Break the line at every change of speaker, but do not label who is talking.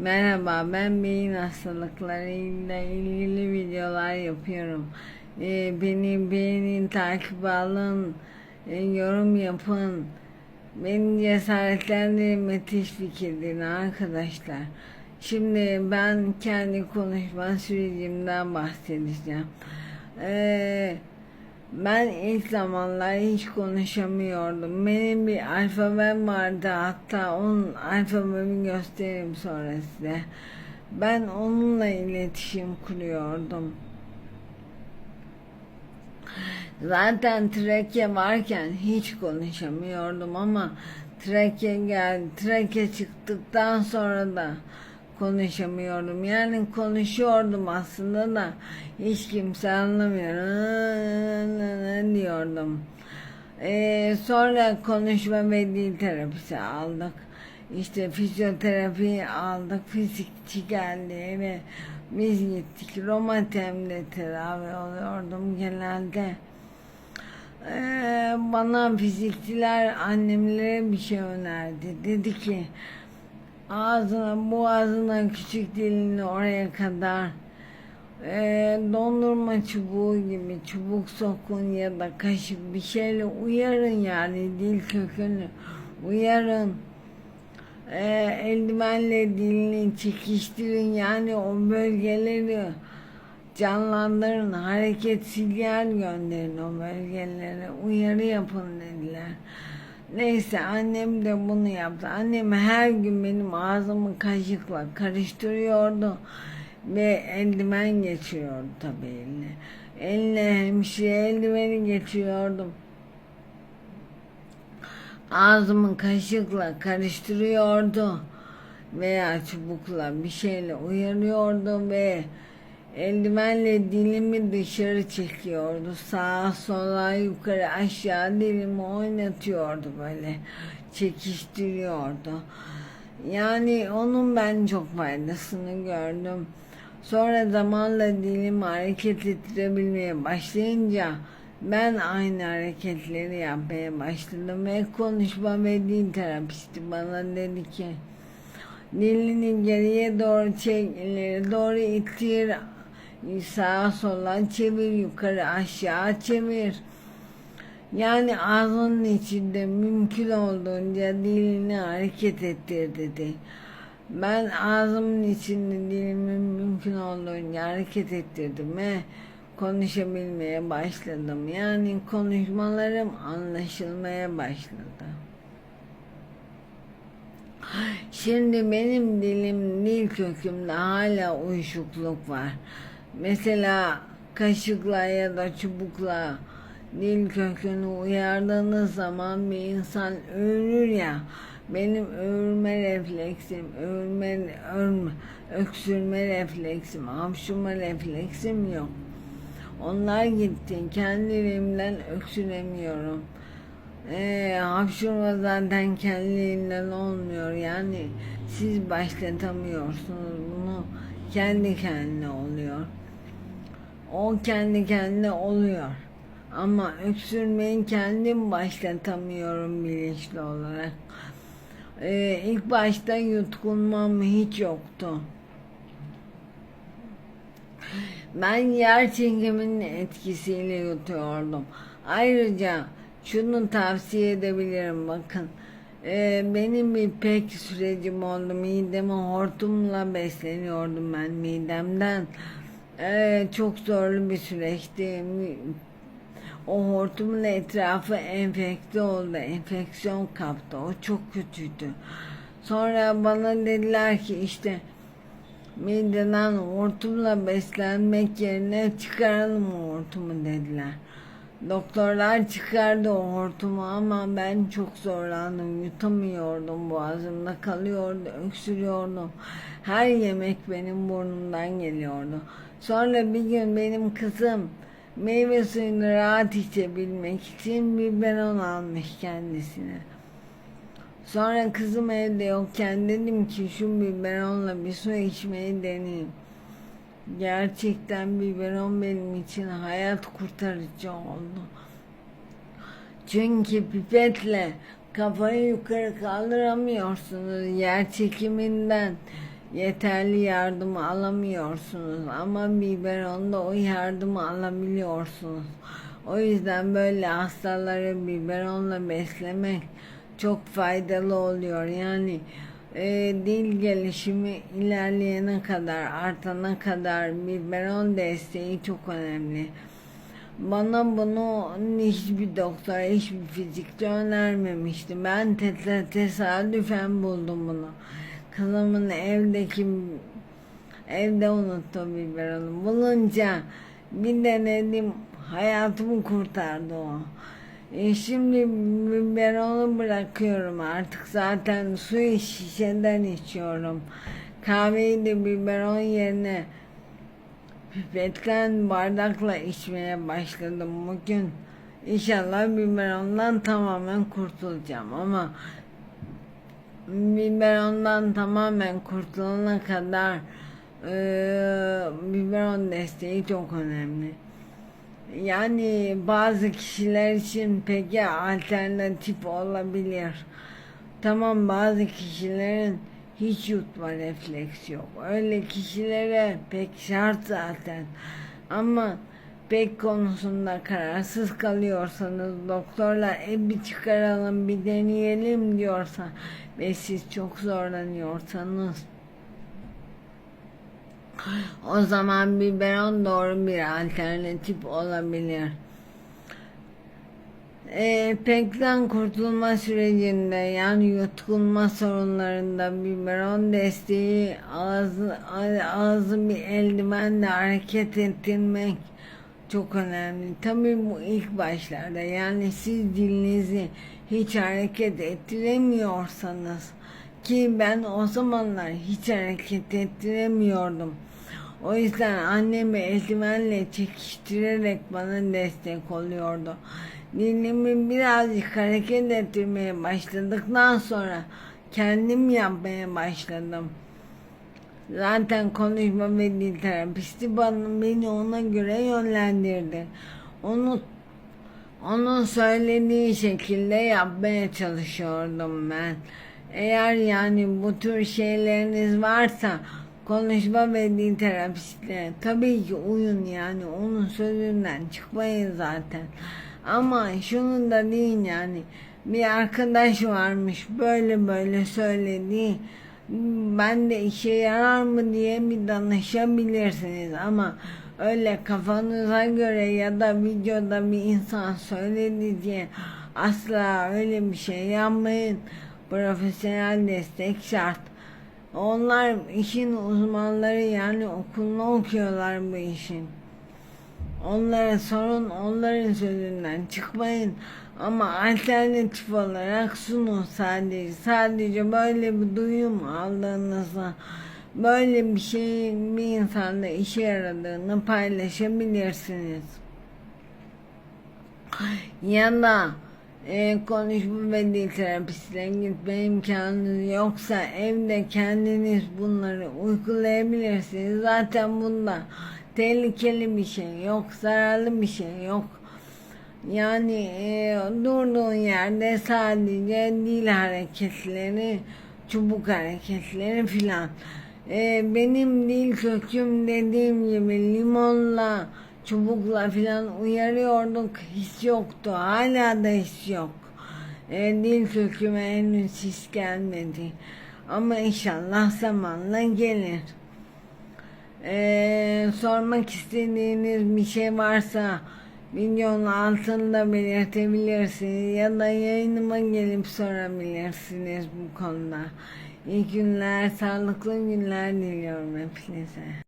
Merhaba, ben beyin hastalıklarıyla ilgili videolar yapıyorum. Ee, beni beğenin, takip alın, e, yorum yapın. Beni cesaretlendirin teşvik edin arkadaşlar. Şimdi ben kendi konuşma sürecimden bahsedeceğim. Ee, ben ilk zamanlar hiç konuşamıyordum. Benim bir alfabem vardı hatta onun alfabemi göstereyim sonra size. Ben onunla iletişim kuruyordum. Zaten Trakya varken hiç konuşamıyordum ama Trakya geldi. Trakya çıktıktan sonra da konuşamıyordum. Yani konuşuyordum aslında da hiç kimse anlamıyor diyordum. Ee, sonra konuşma ve dil terapisi aldık. İşte fizyoterapi aldık. Fizikçi geldi ve biz gittik. Romatem'de tedavi oluyordum genelde. Ee, bana fizikçiler annemlere bir şey önerdi. Dedi ki ağzına boğazına küçük dilini oraya kadar e, dondurma çubuğu gibi çubuk sokun ya da kaşık bir şeyle uyarın yani dil kökünü uyarın e, eldivenle dilini çekiştirin yani o bölgeleri canlandırın hareket sinyal gönderin o bölgelere uyarı yapın dediler. Neyse annem de bunu yaptı. Annem her gün benim ağzımı kaşıkla karıştırıyordu ve eldiven geçiriyordu tabii eline. Eline hemşire eldiveni geçiriyordum. Ağzımı kaşıkla karıştırıyordu veya çubukla bir şeyle uyarıyordu ve eldivenle dilimi dışarı çekiyordu. Sağa sola yukarı aşağı dilimi oynatıyordu böyle. Çekiştiriyordu. Yani onun ben çok faydasını gördüm. Sonra zamanla dilimi hareket ettirebilmeye başlayınca ben aynı hareketleri yapmaya başladım ve konuşma ve dil terapisti bana dedi ki dilini geriye doğru çek, ileri doğru ittir, sağa sola çevir, yukarı aşağı çevir. Yani ağzının içinde mümkün olduğunca dilini hareket ettir dedi. Ben ağzımın içinde dilimi mümkün olduğunca hareket ettirdim ve konuşabilmeye başladım. Yani konuşmalarım anlaşılmaya başladı. Şimdi benim dilim, dil kökümde hala uyuşukluk var. Mesela kaşıkla ya da çubukla dil kökünü uyardığınız zaman bir insan övünür ya benim övülme refleksim, övülme, örme, öksürme refleksim, hapşurma refleksim yok. Onlar gitti. Kendiliğimden öksüremiyorum. Ee, hapşurma zaten kendiliğinden olmuyor. Yani siz başlatamıyorsunuz bunu. Kendi kendine oluyor. O kendi kendine oluyor. Ama öksürmeyi kendim başlatamıyorum bilinçli olarak. Ee, ilk başta yutkunmam hiç yoktu. Ben yer çekiminin etkisiyle yutuyordum. Ayrıca şunu tavsiye edebilirim bakın. Ee, benim bir pek sürecim oldu. Midemi hortumla besleniyordum ben midemden. Ee, çok zorlu bir süreçti. O hortumun etrafı enfekte oldu. Enfeksiyon kaptı. O çok kötüydü. Sonra bana dediler ki işte mideden hortumla beslenmek yerine çıkaralım o hortumu dediler. Doktorlar çıkardı o hortumu ama ben çok zorlandım. Yutamıyordum boğazımda kalıyordu, öksürüyordum. Her yemek benim burnumdan geliyordu. Sonra bir gün benim kızım meyve suyunu rahat içebilmek için biberon almış kendisine. Sonra kızım evde yokken dedim ki şu biberonla bir su içmeyi deneyeyim. Gerçekten biberon benim için hayat kurtarıcı oldu. Çünkü pipetle kafayı yukarı kaldıramıyorsunuz yer çekiminden. Yeterli yardımı alamıyorsunuz ama biberonda o yardımı alabiliyorsunuz. O yüzden böyle hastaları biberonla beslemek çok faydalı oluyor. Yani e, dil gelişimi ilerleyene kadar, artana kadar biberon desteği çok önemli. Bana bunu hiçbir doktor, hiçbir fizikçi önermemişti. Ben te te- tesadüfen buldum bunu. Kızımın evdeki evde unuttu biberonu. Bulunca bir denedim, hayatımı kurtardı o. E şimdi biberonu bırakıyorum artık zaten suyu şişeden içiyorum. Kahveyi de biberon yerine pipetten bardakla içmeye başladım bugün. İnşallah biberondan tamamen kurtulacağım ama biberondan tamamen kurtulana kadar e, biberon desteği çok önemli. Yani bazı kişiler için peki alternatif olabilir. Tamam bazı kişilerin hiç yutma refleksi yok. Öyle kişilere pek şart zaten. Ama pek konusunda kararsız kalıyorsanız doktorlar e bir çıkaralım bir deneyelim diyorsa ve siz çok zorlanıyorsanız o zaman biberon doğru bir alternatif olabilir. E, pekten kurtulma sürecinde yani yutkunma sorunlarında biberon desteği ağzı, ağzı bir eldivenle hareket ettirmek çok önemli. Tabii bu ilk başlarda yani siz dilinizi hiç hareket ettiremiyorsanız ki ben o zamanlar hiç hareket ettiremiyordum. O yüzden annemi eldivenle çekiştirerek bana destek oluyordu. Dilimi birazcık hareket ettirmeye başladıktan sonra kendim yapmaya başladım. Zaten konuşma ve dil terapisti bana, beni ona göre yönlendirdi. Onu onun söylediği şekilde yapmaya çalışıyordum ben. Eğer yani bu tür şeyleriniz varsa konuşma ve dil terapistine tabii ki uyun yani onun sözünden çıkmayın zaten. Ama şunu da deyin yani bir arkadaş varmış böyle böyle söyledi ben de işe yarar mı diye bir danışabilirsiniz ama öyle kafanıza göre ya da videoda bir insan söyledi diye asla öyle bir şey yapmayın. Profesyonel destek şart. Onlar işin uzmanları yani okulunu okuyorlar bu işin onlara sorun onların sözünden çıkmayın. Ama alternatif olarak sunun sadece. Sadece böyle bir duyum aldığınızda böyle bir şey bir insanda işe yaradığını paylaşabilirsiniz. Ya da e, konuşma ve dil terapistine gitme imkanınız yoksa evde kendiniz bunları uygulayabilirsiniz. Zaten bunda tehlikeli bir şey yok, zararlı bir şey yok. Yani e, durduğun yerde sadece dil hareketleri, çubuk hareketleri filan. E, benim dil köküm dediğim gibi limonla, çubukla filan uyarıyorduk. His yoktu. Hala da his yok. E, dil köküme henüz his gelmedi. Ama inşallah zamanla gelir. E, sormak istediğiniz bir şey varsa videonun altında belirtebilirsiniz ya da yayınıma gelip sorabilirsiniz bu konuda. İyi günler, sağlıklı günler diliyorum hepinize.